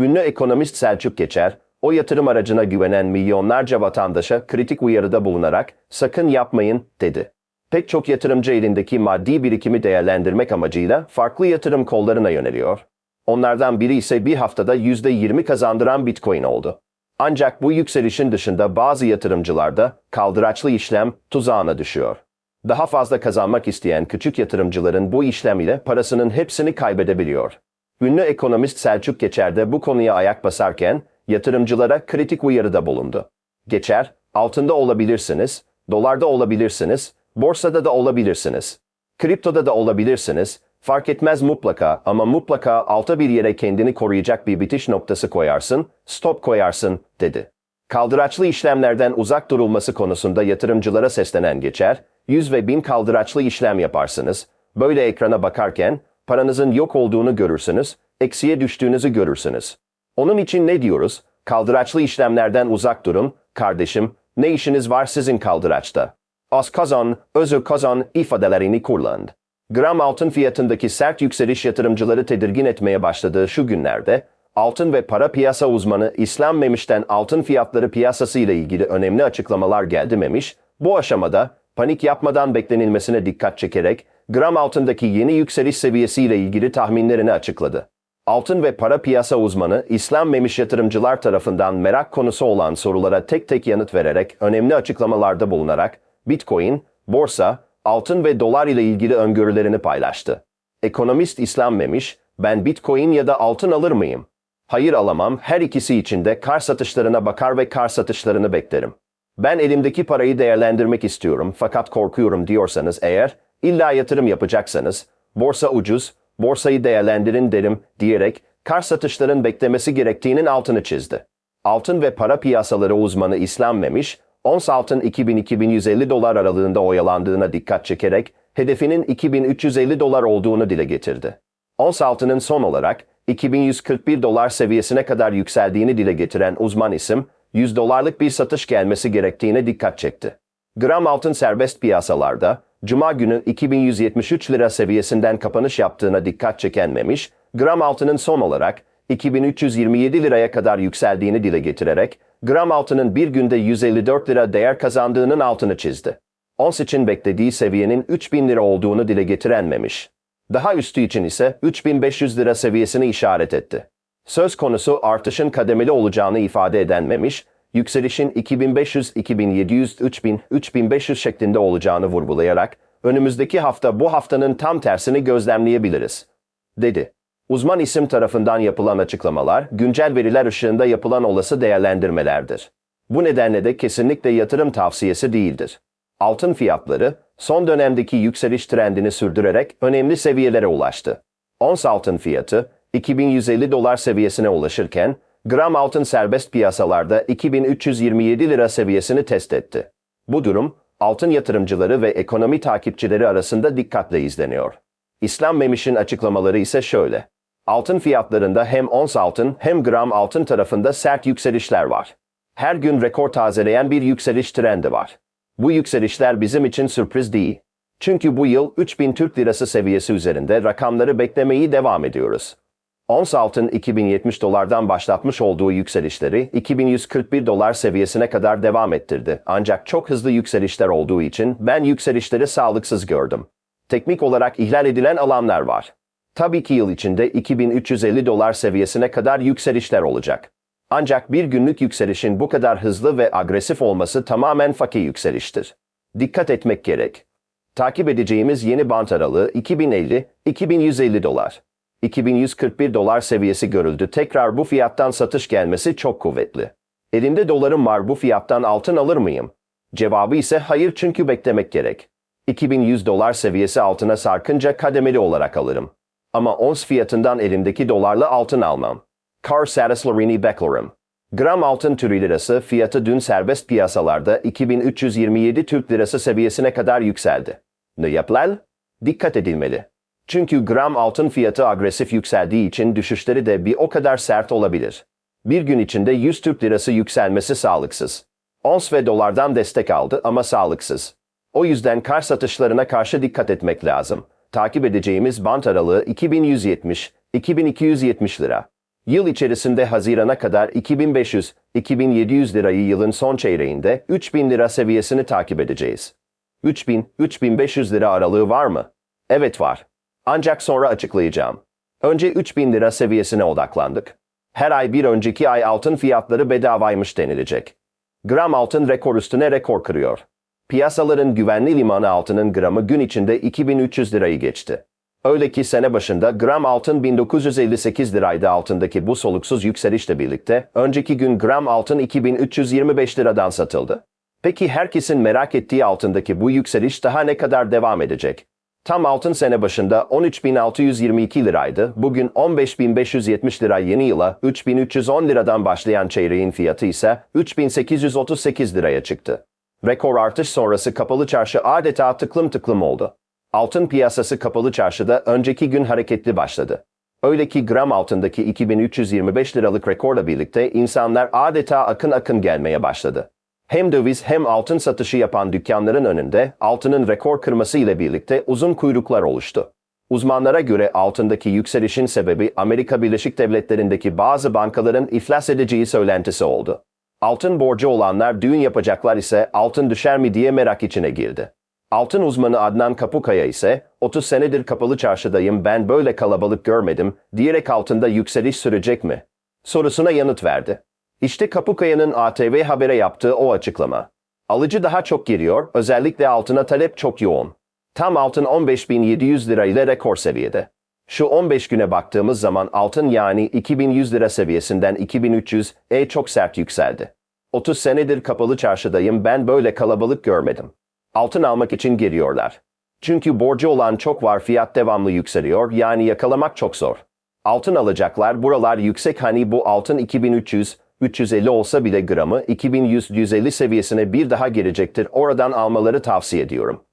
Ünlü ekonomist Selçuk Geçer, o yatırım aracına güvenen milyonlarca vatandaşa kritik uyarıda bulunarak sakın yapmayın dedi. Pek çok yatırımcı elindeki maddi birikimi değerlendirmek amacıyla farklı yatırım kollarına yöneliyor. Onlardan biri ise bir haftada %20 kazandıran Bitcoin oldu. Ancak bu yükselişin dışında bazı yatırımcılar da kaldıraçlı işlem tuzağına düşüyor. Daha fazla kazanmak isteyen küçük yatırımcıların bu işlem ile parasının hepsini kaybedebiliyor. Ünlü ekonomist Selçuk Geçer de bu konuya ayak basarken yatırımcılara kritik uyarıda bulundu. Geçer, altında olabilirsiniz, dolarda olabilirsiniz, borsada da olabilirsiniz. Kriptoda da olabilirsiniz, fark etmez mutlaka ama mutlaka alta bir yere kendini koruyacak bir bitiş noktası koyarsın, stop koyarsın, dedi. Kaldıraçlı işlemlerden uzak durulması konusunda yatırımcılara seslenen geçer, 100 ve 1000 kaldıraçlı işlem yaparsınız, böyle ekrana bakarken paranızın yok olduğunu görürsünüz, eksiye düştüğünüzü görürsünüz. Onun için ne diyoruz? Kaldıraçlı işlemlerden uzak durun, kardeşim, ne işiniz var sizin kaldıraçta? Az kazan, özür kazan ifadelerini kullan. Gram altın fiyatındaki sert yükseliş yatırımcıları tedirgin etmeye başladığı şu günlerde, altın ve para piyasa uzmanı İslam Memiş'ten altın fiyatları piyasası ile ilgili önemli açıklamalar geldi Memiş, bu aşamada panik yapmadan beklenilmesine dikkat çekerek gram altındaki yeni yükseliş seviyesi ile ilgili tahminlerini açıkladı. Altın ve para piyasa uzmanı İslam Memiş yatırımcılar tarafından merak konusu olan sorulara tek tek yanıt vererek önemli açıklamalarda bulunarak Bitcoin, borsa, altın ve dolar ile ilgili öngörülerini paylaştı. Ekonomist İslam Memiş, ben Bitcoin ya da altın alır mıyım? Hayır alamam, her ikisi için de kar satışlarına bakar ve kar satışlarını beklerim. Ben elimdeki parayı değerlendirmek istiyorum fakat korkuyorum diyorsanız eğer, illa yatırım yapacaksanız, borsa ucuz, borsayı değerlendirin derim diyerek kar satışların beklemesi gerektiğinin altını çizdi. Altın ve para piyasaları uzmanı İslam Memiş, ons altın 2000-2150 dolar aralığında oyalandığına dikkat çekerek hedefinin 2350 dolar olduğunu dile getirdi. Ons altının son olarak 2141 dolar seviyesine kadar yükseldiğini dile getiren uzman isim, 100 dolarlık bir satış gelmesi gerektiğine dikkat çekti. Gram altın serbest piyasalarda, Cuma günü 2173 lira seviyesinden kapanış yaptığına dikkat çekenmemiş, gram altının son olarak 2327 liraya kadar yükseldiğini dile getirerek, gram altının bir günde 154 lira değer kazandığının altını çizdi. Ons için beklediği seviyenin 3000 lira olduğunu dile getirenmemiş. Daha üstü için ise 3500 lira seviyesini işaret etti. Söz konusu artışın kademeli olacağını ifade edenmemiş, yükselişin 2500, 2700, 3000, 3500 şeklinde olacağını vurgulayarak önümüzdeki hafta bu haftanın tam tersini gözlemleyebiliriz, dedi. Uzman isim tarafından yapılan açıklamalar, güncel veriler ışığında yapılan olası değerlendirmelerdir. Bu nedenle de kesinlikle yatırım tavsiyesi değildir. Altın fiyatları, son dönemdeki yükseliş trendini sürdürerek önemli seviyelere ulaştı. Ons altın fiyatı, 2150 dolar seviyesine ulaşırken, gram altın serbest piyasalarda 2327 lira seviyesini test etti. Bu durum, altın yatırımcıları ve ekonomi takipçileri arasında dikkatle izleniyor. İslam Memiş'in açıklamaları ise şöyle. Altın fiyatlarında hem ons altın hem gram altın tarafında sert yükselişler var. Her gün rekor tazeleyen bir yükseliş trendi var. Bu yükselişler bizim için sürpriz değil. Çünkü bu yıl 3000 Türk Lirası seviyesi üzerinde rakamları beklemeyi devam ediyoruz. Ons altın 2070 dolardan başlatmış olduğu yükselişleri 2141 dolar seviyesine kadar devam ettirdi. Ancak çok hızlı yükselişler olduğu için ben yükselişleri sağlıksız gördüm. Teknik olarak ihlal edilen alanlar var. Tabii ki yıl içinde 2350 dolar seviyesine kadar yükselişler olacak. Ancak bir günlük yükselişin bu kadar hızlı ve agresif olması tamamen fakir yükseliştir. Dikkat etmek gerek. Takip edeceğimiz yeni bant aralığı 2050-2150 dolar. 2141 dolar seviyesi görüldü. Tekrar bu fiyattan satış gelmesi çok kuvvetli. Elimde dolarım var bu fiyattan altın alır mıyım? Cevabı ise hayır çünkü beklemek gerek. 2100 dolar seviyesi altına sarkınca kademeli olarak alırım. Ama ons fiyatından elimdeki dolarla altın almam. Kar satışlarını beklerim. Gram altın türü lirası fiyatı dün serbest piyasalarda 2327 Türk lirası seviyesine kadar yükseldi. Ne yapılal? Dikkat edilmeli. Çünkü gram altın fiyatı agresif yükseldiği için düşüşleri de bir o kadar sert olabilir. Bir gün içinde 100 Türk lirası yükselmesi sağlıksız. Ons ve dolardan destek aldı ama sağlıksız. O yüzden kar satışlarına karşı dikkat etmek lazım. Takip edeceğimiz bant aralığı 2170-2270 lira. Yıl içerisinde Haziran'a kadar 2500-2700 lirayı yılın son çeyreğinde 3000 lira seviyesini takip edeceğiz. 3000-3500 lira aralığı var mı? Evet var. Ancak sonra açıklayacağım. Önce 3000 lira seviyesine odaklandık. Her ay bir önceki ay altın fiyatları bedavaymış denilecek. Gram altın rekor üstüne rekor kırıyor. Piyasaların güvenli limanı altının gramı gün içinde 2300 lirayı geçti. Öyle ki sene başında gram altın 1958 liraydı altındaki bu soluksuz yükselişle birlikte önceki gün gram altın 2325 liradan satıldı. Peki herkesin merak ettiği altındaki bu yükseliş daha ne kadar devam edecek? Tam altın sene başında 13.622 liraydı. Bugün 15.570 lira yeni yıla 3.310 liradan başlayan çeyreğin fiyatı ise 3.838 liraya çıktı. Rekor artış sonrası kapalı çarşı adeta tıklım tıklım oldu. Altın piyasası kapalı çarşıda önceki gün hareketli başladı. Öyle ki gram altındaki 2325 liralık rekorla birlikte insanlar adeta akın akın gelmeye başladı. Hem döviz hem altın satışı yapan dükkanların önünde altının rekor kırması ile birlikte uzun kuyruklar oluştu. Uzmanlara göre altındaki yükselişin sebebi Amerika Birleşik Devletleri'ndeki bazı bankaların iflas edeceği söylentisi oldu. Altın borcu olanlar düğün yapacaklar ise altın düşer mi diye merak içine girdi. Altın uzmanı Adnan Kapukaya ise 30 senedir kapalı çarşıdayım ben böyle kalabalık görmedim diyerek altında yükseliş sürecek mi? Sorusuna yanıt verdi. İşte Kapukaya'nın ATV Haber'e yaptığı o açıklama. Alıcı daha çok geliyor, özellikle altına talep çok yoğun. Tam altın 15.700 lira ile rekor seviyede. Şu 15 güne baktığımız zaman altın yani 2100 lira seviyesinden 2300 e çok sert yükseldi. 30 senedir kapalı çarşıdayım ben böyle kalabalık görmedim. Altın almak için geliyorlar. Çünkü borcu olan çok var fiyat devamlı yükseliyor yani yakalamak çok zor. Altın alacaklar buralar yüksek hani bu altın 2300 350 olsa bile gramı 2100-150 seviyesine bir daha gelecektir oradan almaları tavsiye ediyorum.